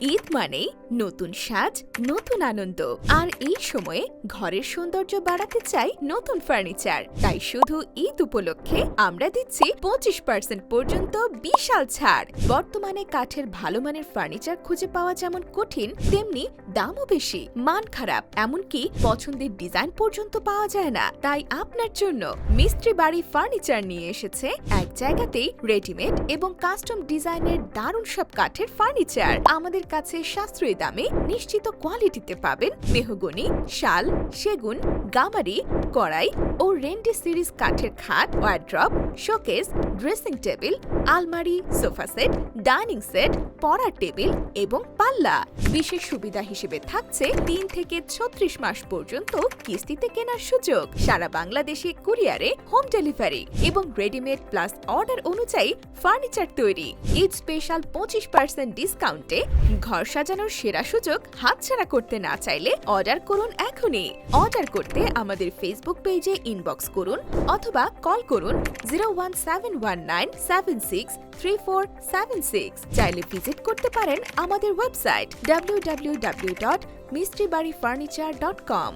ঈদ মানেই নতুন সাজ, নতুন আনন্দ। আর এই সময়ে ঘরের সৌন্দর্য বাড়াতে চাই নতুন ফার্নিচার। তাই শুধু ঈদ উপলক্ষে আমরা দিচ্ছি পঁচিশ পার্সেন্ট পর্যন্ত বিশাল ছাড়। বর্তমানে কাঠের ভালো মানের ফার্নিচার খুঁজে পাওয়া যেমন কঠিন, তেমনি দামও বেশি। মান খারাপ, এমনকি পছন্দের ডিজাইন পর্যন্ত পাওয়া যায় না। তাই আপনার জন্য মিস্ত্রি বাড়ি ফার্নিচার নিয়ে এসেছে এক জায়গাতেই রেডিমেড এবং কাস্টম ডিজাইনের দারুণ সব কাঠের ফার্নিচার। আমাদের কাছে সাশ্রয়ী দামে নিশ্চিত কোয়ালিটিতে পাবেন মেহগনি, শাল, সেগুন, গামারি, কড়াই ও রেন্ডি সিরিজ কাঠের খাট ওয়ার্ড্রপ শোকেস ড্রেসিং টেবিল, আলমারি, সোফা সেট, ডাইনিং সেট, পড়ার টেবিল এবং পাল্লা। বিশেষ সুবিধা হিসেবে থাকছে তিন থেকে ছত্রিশ মাস পর্যন্ত কিস্তিতে কেনার সুযোগ। সারা বাংলাদেশে কুরিয়ারে হোম ডেলিভারি এবং রেডিমেড প্লাস অর্ডার অনুযায়ী ফার্নিচার তৈরি। ঈদ স্পেশাল পঁচিশ পার্সেন্ট ডিসকাউন্টে ঘর সাজানোর সেরা সুযোগ হাতছাড়া করতে না চাইলে অর্ডার করুন এখনই। অর্ডার করতে আমাদের ফেসবুক পেজে ইনবক্স করুন অথবা কল করুন zero one seven nine seven six three four seven six চাইলে ভিজিট করতে পারেন আমাদের website W W W dot Mistri Bari furniture dot com